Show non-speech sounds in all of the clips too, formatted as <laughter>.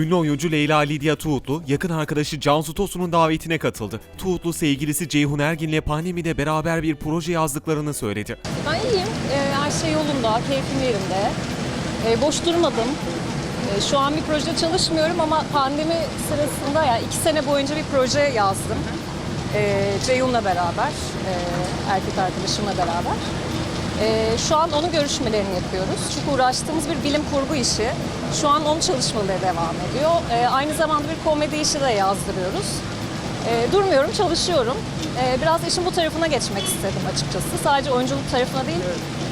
Ünlü oyuncu Leyla Lidya Tuğutlu, yakın arkadaşı Cansu Tosun'un davetine katıldı. Tuğutlu sevgilisi Ceyhun Ergin'le pandemide beraber bir proje yazdıklarını söyledi. Ben iyiyim. Ee, her şey yolunda, keyfim yerinde. Ee, boş durmadım. Ee, şu an bir projede çalışmıyorum ama pandemi sırasında ya iki sene boyunca bir proje yazdım. Ee, Ceyhun'la beraber, e, erkek arkadaşımla beraber. Ee, şu an onun görüşmelerini yapıyoruz. Çünkü uğraştığımız bir bilim kurgu işi. Şu an onun çalışmaları devam ediyor. Ee, aynı zamanda bir komedi işi de yazdırıyoruz. Ee, durmuyorum, çalışıyorum. Biraz işin bu tarafına geçmek istedim açıkçası. Sadece oyunculuk tarafına değil,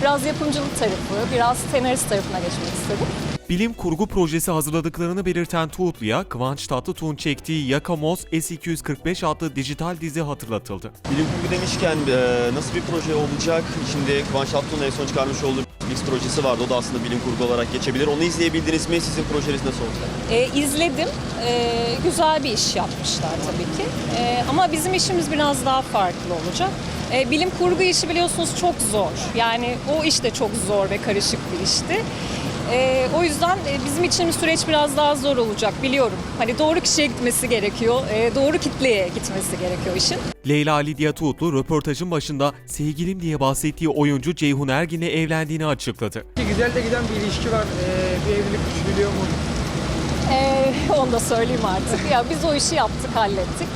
biraz yapımcılık tarafı, biraz senarist tarafına geçmek istedim. Bilim kurgu projesi hazırladıklarını belirten Tuğutlu'ya Kıvanç Tatlıtuğ'un çektiği Yakamoz S245 adlı dijital dizi hatırlatıldı. Bilim kurgu demişken e, nasıl bir proje olacak? Şimdi Kıvanç Tatlıtuğ'un en son çıkarmış olduğu Mix projesi vardı. O da aslında bilim kurgu olarak geçebilir. Onu izleyebildiniz mi? Sizin projeniz nasıl olacak? Ee, izledim. Ee, güzel bir iş yapmışlar tabii ki. Ee, ama bizim işimiz biraz daha farklı olacak. Ee, bilim kurgu işi biliyorsunuz çok zor. Yani o iş de çok zor ve karışık bir işti. Ee, o yüzden e, bizim için süreç biraz daha zor olacak biliyorum. Hani doğru kişiye gitmesi gerekiyor, e, doğru kitleye gitmesi gerekiyor işin. Leyla Lidya Tuğutlu röportajın başında sevgilim diye bahsettiği oyuncu Ceyhun Ergin'le evlendiğini açıkladı. Güzel de giden bir ilişki var. Ee, bir evlilik düşünülüyor mu? Ee, <laughs> onu da söyleyeyim artık. Ya biz o işi yaptık, hallettik.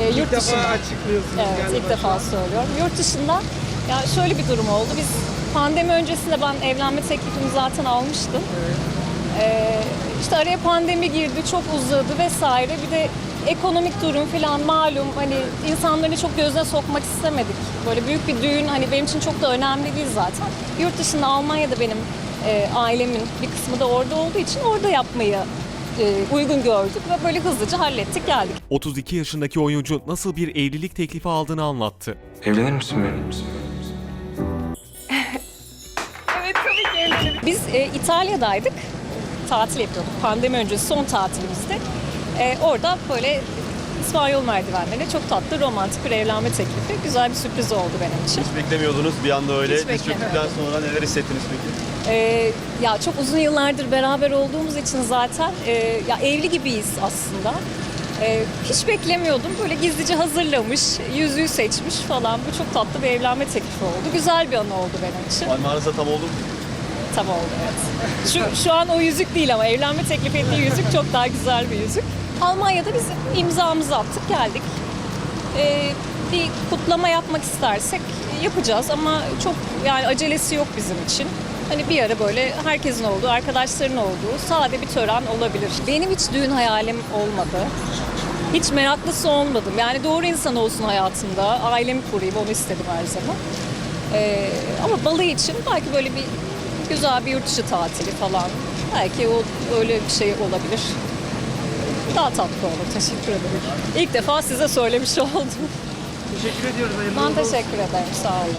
Ee, İlk yurt defa dışında. açıklıyorsunuz Evet, ilk şu defa söylüyorum. Yurt dışında ya şöyle bir durum oldu. Biz pandemi öncesinde ben evlenme teklifimi zaten almıştım. Ee, işte araya pandemi girdi, çok uzadı vesaire. Bir de ekonomik durum falan malum hani insanları çok gözüne sokmak istemedik. Böyle büyük bir düğün hani benim için çok da önemli değil zaten. Yurt dışında Almanya'da benim e, ailemin bir kısmı da orada olduğu için orada yapmayı e, uygun gördük ve böyle hızlıca hallettik geldik. 32 yaşındaki oyuncu nasıl bir evlilik teklifi aldığını anlattı. Evlenir misin benimle? Biz e, İtalya'daydık. Tatil yapıyorduk. Pandemi öncesi son tatilimizde. E, orada böyle İspanyol merdivenlerine çok tatlı romantik bir evlenme teklifi. Güzel bir sürpriz oldu benim için. Hiç beklemiyordunuz bir anda öyle. Hiç Diz çöktükten sonra neler hissettiniz peki? E, ya çok uzun yıllardır beraber olduğumuz için zaten e, ya evli gibiyiz aslında. E, hiç beklemiyordum. Böyle gizlice hazırlamış, yüzüğü seçmiş falan. Bu çok tatlı bir evlenme teklifi oldu. Güzel bir anı oldu benim için. Parmağınıza tam oldu mu? Tam oldu evet. <laughs> Şu, şu an o yüzük değil ama evlenme teklif ettiği yüzük çok daha güzel bir yüzük. Almanya'da biz imzamızı attık geldik. Ee, bir kutlama yapmak istersek yapacağız ama çok yani acelesi yok bizim için. Hani bir ara böyle herkesin olduğu, arkadaşların olduğu sade bir tören olabilir. Benim hiç düğün hayalim olmadı. Hiç meraklısı olmadım. Yani doğru insan olsun hayatımda. Ailemi kurayım onu istedim her zaman. Ee, ama balığı için belki böyle bir güzel bir yurt dışı tatili falan. Belki o öyle bir şey olabilir. Daha tatlı olur. Teşekkür ederim. İlk defa size söylemiş oldum. Teşekkür ediyoruz. Ben teşekkür ederim. Sağ olun.